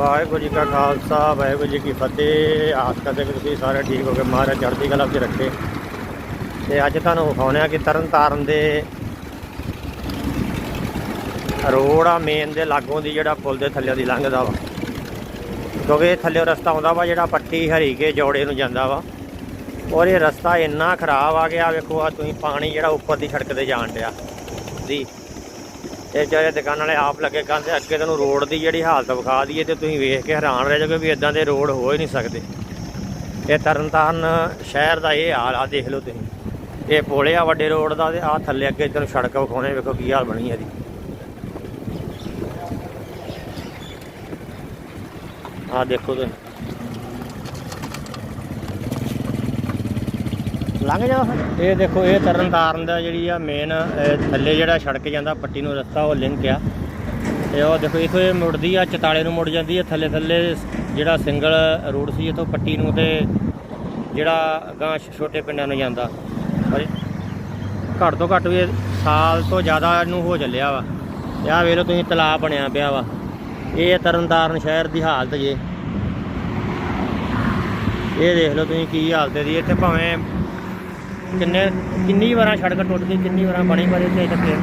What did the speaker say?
ਵਾਹਿਗੁਰੂ ਜੀ ਕਾ ਖਾਲਸਾ, ਵਾਹਿਗੁਰੂ ਜੀ ਕੀ ਫਤਿਹ। ਆਸ ਕਰਦੇ ਕਿ ਤੁਸੀਂ ਸਾਰੇ ਠੀਕ ਹੋ ਗਏ ਮਹਾਰਾਜ ਚੜ੍ਹਦੀ ਕਲਾ ਵਿੱਚ ਰੱਖੇ। ਤੇ ਅੱਜ ਤੁਹਾਨੂੰ ਵਿਖਾਉਂਦੇ ਆ ਕਿ ਤਰਨ ਤਾਰਨ ਦੇ ਰੋਡ ਆ ਮੇਨ ਦੇ ਲਾਗੋਂ ਦੀ ਜਿਹੜਾ ਪੁਲ ਦੇ ਥੱਲੇ ਦੀ ਲੰਘਦਾ ਵਾ। ਕਿਉਂਕਿ ਇਹ ਥੱਲੇ ਰਸਤਾ ਆਉਂਦਾ ਵਾ, ਜਿਹੜਾ ਪੱਟੀ ਹਰੀ ਕੇ ਜੋੜੇ ਨੂੰ ਜਾਂਦਾ ਵਾ। ਔਰ ਇਹ ਰਸਤਾ ਇੰਨਾ ਖਰਾਬ ਆ ਗਿਆ, ਵੇਖੋ ਆ ਤੁਸੀਂ ਪਾਣੀ ਜਿਹੜਾ ਉੱਪਰ ਦੀ ਸੜਕ ਤੇ ਜਾਣ ਡਿਆ। ਜੀ ਇਹ ਜਿਹੜੇ ਦੁਕਾਨ ਵਾਲੇ ਆਪ ਲੱਗੇ ਕਹਿੰਦੇ ਅੱਗੇ ਤੁਹਾਨੂੰ ਰੋਡ ਦੀ ਜਿਹੜੀ ਹਾਲਤ ਵਿਖਾ ਦਈਏ ਤੇ ਤੁਸੀਂ ਵੇਖ ਕੇ ਹੈਰਾਨ ਰਹਿ ਜਾਓਗੇ ਵੀ ਇਦਾਂ ਦੇ ਰੋਡ ਹੋ ਹੀ ਨਹੀਂ ਸਕਦੇ। ਇਹ ਤਰਨਤਾਰਨ ਸ਼ਹਿਰ ਦਾ ਇਹ ਹਾਲ ਆ, ਦੇਖ ਲਓ ਤੁਸੀਂ। ਇਹ ਪੁਲ ਆ ਵੱਡੇ ਰੋਡ ਦਾ ਤੇ ਆ ਥੱਲੇ ਅੱਗੇ ਤੁਹਾਨੂੰ ਸੜਕ ਵਿਖਾਉਣੇ ਵੇਖੋ ਕੀ ਹਾਲ ਬਣੀ ਹੈ ਇਹਦੀ। ਆ ਦੇਖੋ ਤੁਸੀਂ। ਲੰਘ ਜਾ ਇਹ ਦੇਖੋ, ਇਹ ਤਰਨ ਤਾਰਨ ਦਾ ਜਿਹੜੀ ਆ ਮੇਨ ਥੱਲੇ ਜਿਹੜਾ ਸੜਕ ਜਾਂਦਾ, ਪੱਟੀ ਨੂੰ ਰਸਤਾ, ਉਹ ਲਿੰਕ ਆ। ਤੇ ਉਹ ਦੇਖੋ, ਇਥੋਂ ਇਹ ਮੁੜਦੀ ਆ, ਚਤਾਲੇ ਨੂੰ ਮੁੜ ਜਾਂਦੀ ਆ, ਥੱਲੇ ਥੱਲੇ ਜਿਹੜਾ ਸਿੰਗਲ ਰੂਟ ਸੀ, ਇਥੋਂ ਪੱਟੀ ਨੂੰ ਤੇ ਜਿਹੜਾ ਗਾਂ ਛੋਟੇ ਪਿੰਡਾਂ ਨੂੰ ਜਾਂਦਾ। ਪਰ ਘੱਟ ਤੋਂ ਘੱਟ ਵੀ ਸਾਲ ਤੋਂ ਜ਼ਿਆਦਾ ਇਹਨੂੰ ਹੋ ਚੱਲਿਆ ਵਾ। ਤੇ ਆਹ ਵੇਖ ਲਓ, ਤੁਸੀਂ ਤਲਾਬ ਬਣਿਆ ਪਿਆ ਵਾ। ਇਹ ਤਰਨਤਾਰਨ ਸ਼ਹਿਰ ਦੀ ਹਾਲਤ ਜੇ। ਇਹ ਦੇਖ ਲਓ ਤੁਸੀਂ ਕੀ ਹਾਲਤ ਹੈ ਦੀ ਇੱਥੇ ਭਾਵੇਂ ਕਿੰਨੇ ਕਿੰਨੀ ਵਾਰਾਂ ਸੜਕ ਟੁੱਟ ਗਈ ਕਿੰਨੀ ਵਾਰਾਂ ਬਣੀ ਪਰ ਇੱਥੇ ਤੱਕ?